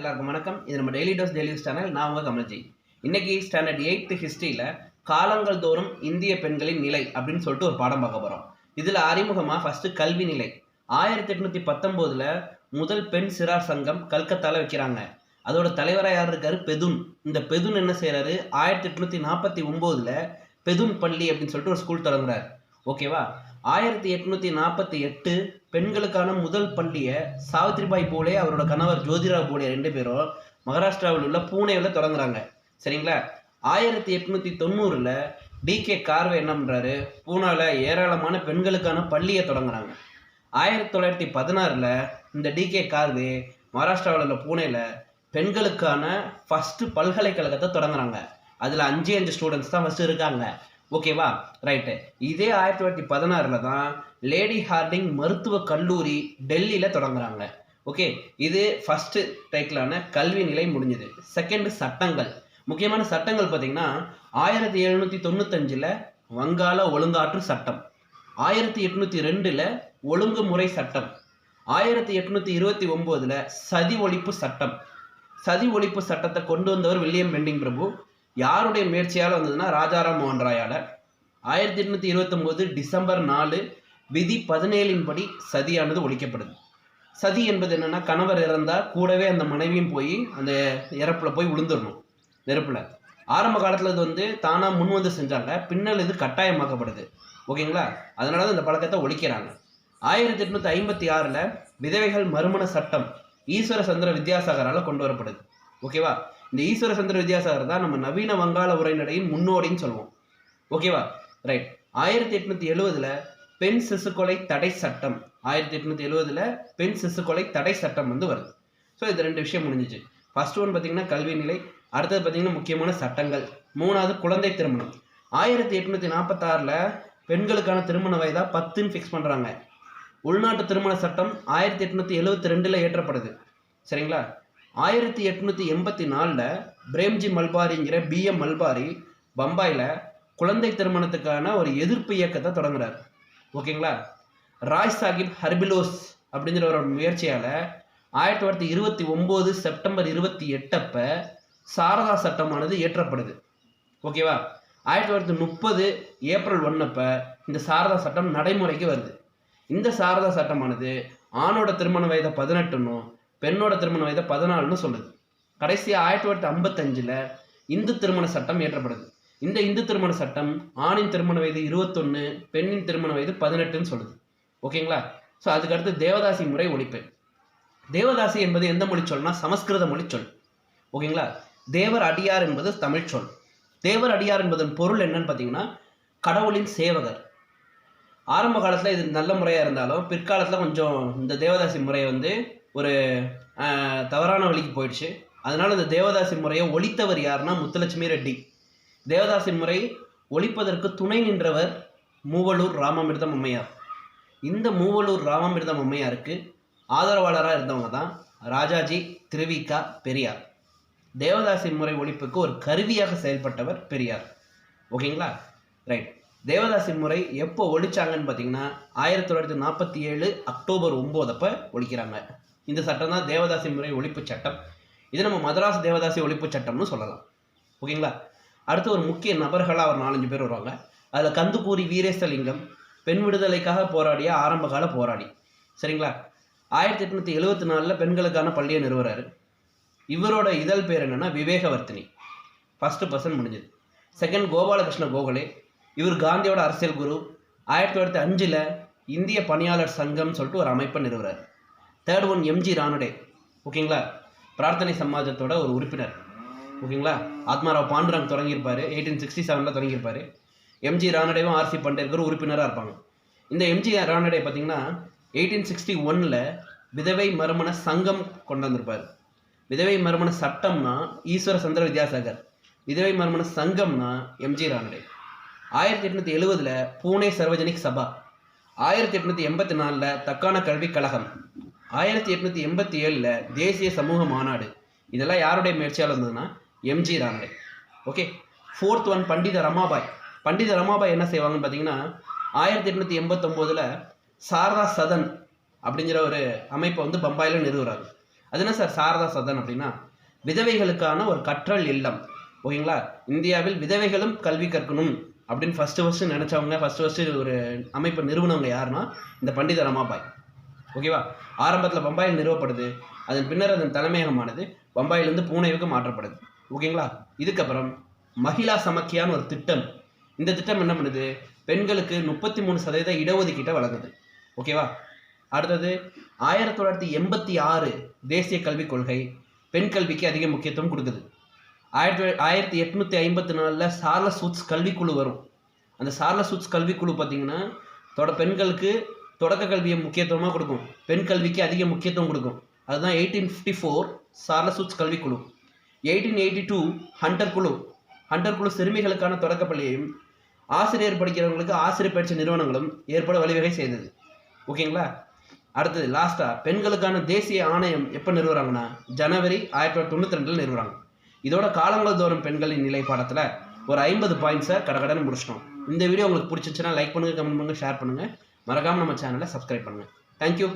எல்லாருக்கும் வணக்கம். இது நம்ம டெய்லி டோஸ் டெய்லி சேனல் நான் உங்க கமல்ஜி. இன்னைக்கு ஸ்டாண்டர்ட் எயித் ஹிஸ்ட்ரியில் காலங்கள் தோறும் இந்திய பெண்களின் நிலை அப்படின்னு சொல்லிட்டு ஒரு பாடம் பார்க்க போகிறோம் இதில் அறிமுகமாக ஃபஸ்ட்டு கல்வி நிலை. ஆயிரத்தி எட்நூற்றி பத்தொம்போதில் முதல் பெண் சிறார் சங்கம் கல்கத்தாவில் வைக்கிறாங்க. அதோட தலைவராக யார் இருக்காரு? பெதுன். இந்த பெதுன் என்ன செய்கிறாரு ஆயிரத்தி எட்நூற்றி நாற்பத்தி ஒம்போதில் பெதுன் பள்ளி அப்படின்னு சொல்லிட்டு ஒரு ஸ்கூல் தொடங்குறாரு ஓகேவா? ஆயிரத்தி எட்நூத்தி நாற்பத்தி எட்டு பெண்களுக்கான முதல் பள்ளியை சாவித்ரிபாய் போலே அவரோட கணவர் ஜோதிராவ் போலே ரெண்டு பேரும் மகாராஷ்டிராவில் உள்ள பூனேவில் தொடங்குறாங்க. சரிங்களா? ஆயிரத்தி எட்நூத்தி தொண்ணூறுல டி கே கார்வே என்ன பண்றாரு? பூனாவில் ஏராளமான பெண்களுக்கான பள்ளியை தொடங்குறாங்க. ஆயிரத்தி தொள்ளாயிரத்தி பதினாறுல இந்த டி கே கார்வே மகாராஷ்டிராவில் உள்ள பூனேல பெண்களுக்கான ஃபர்ஸ்ட் பல்கலைக்கழகத்தை தொடங்குறாங்க. அதில் அஞ்சு அஞ்சு ஸ்டூடெண்ட்ஸ் தான் ஃபர்ஸ்ட் இருக்காங்க. ஓகேவா? ரைட்டு இதே ஆயிரத்தி தொள்ளாயிரத்தி பதினாறில் தான் லேடி ஹார்டிங் மருத்துவ கல்லூரி டெல்லியில் தொடங்குறாங்க. ஓகே இது ஃபஸ்ட்டு டைட்டிலான கல்வி நிலை முடிஞ்சது. செகண்டு சட்டங்கள். முக்கியமான சட்டங்கள் பார்த்தீங்கன்னா ஆயிரத்தி எழுநூற்றி தொண்ணூத்தஞ்சில் வங்காள ஒழுங்காற்று சட்டம். ஆயிரத்தி எட்நூற்றி ரெண்டில் ஒழுங்குமுறை சட்டம். ஆயிரத்தி எட்நூற்றி இருபத்தி ஒம்போதில் சதி ஒழிப்பு சட்டம் சதி ஒழிப்பு சட்டத்தை கொண்டு வந்தவர் வில்லியம் பெண்டிங் பிரபு யாருடைய முயற்சியால் வந்ததுன்னா ராஜாராம் மோகன் ராயால் ஆயிரத்தி எட்நூத்தி இருபத்தொம்போது டிசம்பர் நாலு விதி பதினேழின் படி சதியானது ஒழிக்கப்படுது. சதி என்பது என்னன்னா கணவர் இறந்தால் கூடவே அந்த மனைவியும் போய் அந்த இறப்பில் போய் விழுந்துடணும் நெருப்பில். ஆரம்ப காலத்தில் இது வந்து தானாக முன் வந்து செஞ்சாங்க பின்னல் இது கட்டாயமாக்கப்படுது. ஓகேங்களா? அதனால தான் இந்த பழக்கத்தை ஒழிக்கிறாங்க. ஆயிரத்தி எட்நூத்தி ஐம்பத்தி ஆறில் விதவைகள் மறுமண சட்டம் ஈஸ்வர சந்திர வித்யாசாகரால் கொண்டு வரப்படுது. ஓகேவா? இந்த ஈஸ்வர சந்திர வித்யாசாகர் தான் நம்ம நவீன வங்காள உரைநடையின் முன்னோடின்னு சொல்லுவோம். ஓகேவா ரைட் ஆயிரத்தி எட்நூத்தி எழுவதுல பெண் சிசு கொலை தடை சட்டம். ஆயிரத்தி எட்நூத்தி எழுவதுல பெண் சிசு கொலை தடை சட்டம் வந்து வருது. ஸோ இது ரெண்டு விஷயம் முடிஞ்சிச்சு. ஃபர்ஸ்ட் ஒன் பார்த்தீங்கன்னா கல்வி நிலை. அடுத்தது பார்த்தீங்கன்னா முக்கியமான சட்டங்கள். மூணாவது குழந்தை திருமணம். ஆயிரத்தி எட்நூத்தி நாற்பத்தாறில் பெண்களுக்கான திருமண வயதாக பத்துன்னு ஃபிக்ஸ் பண்ணுறாங்க உள்நாட்டு திருமண சட்டம் ஆயிரத்தி எட்நூத்தி எழுவத்தி ரெண்டில் ஏற்றப்படுது. சரிங்களா? ஆயிரத்தி எட்நூற்றி எண்பத்தி நாலில் பிரேம்ஜி மல்பாரிங்கிற பிஎம் மல்பாரி பம்பாயில் குழந்தை திருமணத்துக்கான ஒரு எதிர்ப்பு இயக்கத்தை தொடங்குறார். ஓகேங்களா? ராய் சாஹிப் ஹர்பிலோஸ் அப்படிங்கிற ஒரு முயற்சியால் ஆயிரத்தி தொள்ளாயிரத்தி இருபத்தி ஒம்பது செப்டம்பர் இருபத்தி எட்டப்போ சாரதா சட்டமானது இயற்றப்படுது. ஓகேவா? ஆயிரத்தி தொள்ளாயிரத்தி முப்பது ஏப்ரல் ஒன்னப்ப இந்த சாரதா சட்டம் நடைமுறைக்கு வருது. இந்த சாரதா சட்டமானது ஆணோட திருமண வயதை பதினெட்டுன்னும் பெண்ணோட திருமண வயதை பதினாலுன்னு சொல்லுது கடைசியாக ஆயிரத்தி தொள்ளாயிரத்தி ஐம்பத்தஞ்சில் இந்து திருமண சட்டம் இயற்றப்படுது. இந்த இந்து திருமண சட்டம் ஆணின் திருமண வயது இருபத்தொன்று பெண்ணின் திருமண வயது பதினெட்டுன்னு சொல்லுது. ஓகேங்களா? ஸோ அதுக்கடுத்து தேவதாசி முறை ஒழிப்பு. தேவதாசி என்பது எந்த மொழி சொல்னா சமஸ்கிருத மொழி சொல். ஓகேங்களா? தேவர் அடியார் என்பது தமிழ் சொல். தேவர் அடியார் என்பதன் பொருள் என்னன்னு பார்த்தீங்கன்னா கடவுளின் சேவகர். ஆரம்ப காலத்தில் இது நல்ல முறையாக இருந்தாலும் பிற்காலத்தில் கொஞ்சம் இந்த தேவதாசி முறையை வந்து ஒரு தவறான வழிக்கு போயிடுச்சு. அதனால் இந்த தேவதாசி முறையை ஒழித்தவர் யாருன்னா முத்துலட்சுமி ரெட்டி. தேவதாசி முறை ஒழிப்பதற்கு துணை நின்றவர் மூவலூர் ராமாமிர்தம் அம்மையார். இந்த மூவலூர் ராமாமிர்தம் அம்மையாருக்கு ஆதரவாளராக இருந்தவங்க தான் ராஜாஜி திருவிகா பெரியார். தேவதாசி முறை ஒழிப்புக்கு ஒரு கருவியாக செயல்பட்டவர் பெரியார். ஓகேங்களா? ரைட். தேவதாசி முறை எப்போ ஒழிச்சாங்கன்னு பார்த்தீங்கன்னா ஆயிரத்தி தொள்ளாயிரத்தி நாற்பத்தி ஏழு அக்டோபர் ஒம்போதப்போ ஒழிக்கிறாங்க. இந்த சட்டம் தான் தேவதாசி முறை ஒழிப்பு சட்டம். இது நம்ம மதராஸ் தேவதாசி ஒழிப்பு சட்டம்னு சொல்லலாம். ஓகேங்களா? அடுத்து ஒரு முக்கிய நபர்களாக ஒரு நாலஞ்சு பேர் வருவாங்க. அதில் கந்துக்கூரி வீரேசலிங்கம் பெண் விடுதலைக்காக போராடிய ஆரம்பகால போராடி சரிங்களா? ஆயிரத்தி எட்நூற்றி எழுபத்தி நாலில் பெண்களுக்கான பள்ளியை நிறுவுறாரு. இவரோட இதழ் பேர் என்னென்னா விவேகவர்த்தினி. ஃபஸ்ட்டு பர்சன் முடிஞ்சது. செகண்ட் கோபாலகிருஷ்ண கோகலே. இவர் காந்தியோட அரசியல் குரு. ஆயிரத்தி தொள்ளாயிரத்தி அஞ்சில் இந்திய பணியாளர் சங்கம் சொல்லிட்டு ஒரு அமைப்பை நிறுவுறாரு. Third one M G Ranade ஓகேங்களா பிரார்த்தனை சமாஜத்தோட ஒரு உறுப்பினர். ஓகேங்களா ஆத்மாராவ் பாண்டுரங் தொடங்கியிருப்பார். எயிட்டீன் சிக்ஸ்டி செவனில் தொடங்கியிருப்பார் எம்ஜி ரானடேவும் ஆர்சி பண்டேர்கரும் உறுப்பினராக இருப்பாங்க. இந்த எம்ஜி ரானடே பார்த்தீங்கன்னா எயிட்டீன் சிக்ஸ்டி ஒனில் விதவை மறுமண சங்கம் கொண்டு வந்திருப்பார் விதவை மறுமண சட்டம்னா ஈஸ்வர சந்திர வித்யாசாகர். விதவை மறுமண சங்கம்னா எம்ஜி ரானடே ஆயிரத்தி எட்நூத்தி எழுவதில் பூனே சர்வஜனிக் சபா. ஆயிரத்தி எட்நூத்தி எண்பத்தி நாலில் தக்கான கல்விக் கழகம். ஆயிரத்தி எட்நூத்தி எண்பத்தி ஏழில் தேசிய சமூக மாநாடு. இதெல்லாம் யாருடைய முயற்சியால் இருந்ததுன்னா MG Ranade okay fourth one Pandita Ramabai. Pandita Ramabai என்ன செய்வாங்கன்னு பார்த்தீங்கன்னா ஆயிரத்தி எட்நூத்தி எண்பத்தொம்போதில் சாரதா சதன் அப்படிங்கிற ஒரு அமைப்பை வந்து பம்பாயில் நிறுவுறாரு. அது என்ன சார்? சாரதா சதன் அப்படின்னா விதவைகளுக்கான ஒரு கற்றல் இல்லம். ஓகேங்களா இந்தியாவில் விதவைகளும் கல்வி கற்கணும் அப்படின்னு ஃபஸ்ட்டு ஃபஸ்ட்டு நினச்சவங்க ஃபஸ்ட்டு ஃபஸ்ட்டு ஒரு அமைப்பை நிறுவனவங்க யாருன்னா இந்த பண்டித ரமாபாய். ஓகேவா? ஆரம்பத்தில் பம்பாயில் நிறுவப்படுது. அதன் பின்னர் அதன் தலைமையகமானது பம்பாயிலிருந்து பூனேவுக்கு மாற்றப்படுது. ஓகேங்களா? இதுக்கப்புறம் மகிழா சமக்கியான்னு ஒரு திட்டம். இந்த திட்டம் என்ன பண்ணுது? பெண்களுக்கு முப்பத்தி மூணு சதவீத இடஒதுக்கீட்டை வழங்குது. ஓகேவா? அடுத்தது ஆயிரத்தி தொள்ளாயிரத்தி எண்பத்தி ஆறு தேசிய கல்விக் கொள்கை பெண் கல்விக்கு அதிக முக்கியத்துவம் கொடுக்குது. ஆயிரத்தி ஆயிரத்தி எட்நூற்றி ஐம்பத்தி நாலில் சார்லசூட்ஸ் கல்விக்குழு வரும். அந்த சார்லசூட்ஸ் கல்விக்குழு பார்த்தீங்கன்னா தொட பெண்களுக்கு தொடக்க கல்வியை முக்கியத்துவமாக கொடுக்கும். பெண் கல்விக்கு அதிக முக்கியத்துவம் கொடுக்கும். அதுதான் எயிட்டீன் ஃபிஃப்டி ஃபோர் சார்லஸ் கல்வி கல்விக்குழு. எயிட்டீன் எயிட்டி டூ ஹண்டர் குழு. ஹண்டர் குழு சிறுமிகளுக்கான தொடக்கப் பள்ளியையும் ஆசிரியர் படிக்கிறவங்களுக்கு ஆசிரியர் பயிற்சி நிறுவனங்களும் ஏற்பட வழிவகை செய்தது. ஓகேங்களா? அடுத்தது லாஸ்ட்டாக பெண்களுக்கான தேசிய ஆணையம் எப்போ நிறுவுறாங்கன்னா ஜனவரி ஆயிரத்தி தொள்ளாயிரத்தி தொண்ணூற்றி ரெண்டில் நிறுவுறாங்க. இதோட காலங்கள் தோறும் பெண்களின் நிலை பாடத்தில் ஒரு ஐம்பது பாயிண்ட்ஸை கடகடன்னு முடிச்சிட்டோம். இந்த வீடியோ உங்களுக்கு பிடிச்சிச்சுன்னா லைக் பண்ணுங்கள் கமெண்ட் பண்ணுங்கள் ஷேர் பண்ணுங்கள் மறக்காமல் நம்ம சேனலை சப்ஸ்கிரைப் பண்ணுங்கள் தேங்க்யூ